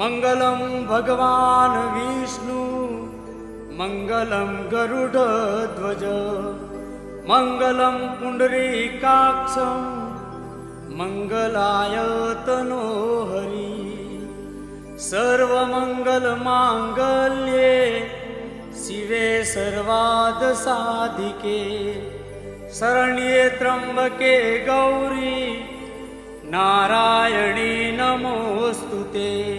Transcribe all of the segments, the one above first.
मङ्गलं भगवान् विष्णु मङ्गलं गरुडध्वज मङ्गलं पुण्डरीकाक्षं मङ्गलाय तनोहरि सर्वमङ्गलमाङ्गल्ये शिवे सर्वादसाधिके शरण्ये त्र्यम्बके गौरी नारायणी नमोऽस्तु ते।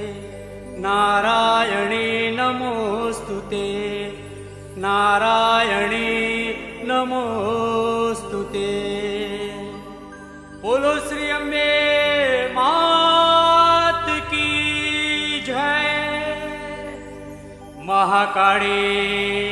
नारायणी नमोऽस्तु ते। नारायणी नमोऽस्तु ते। बोलो श्री अम्बे मात की जय। महाकाली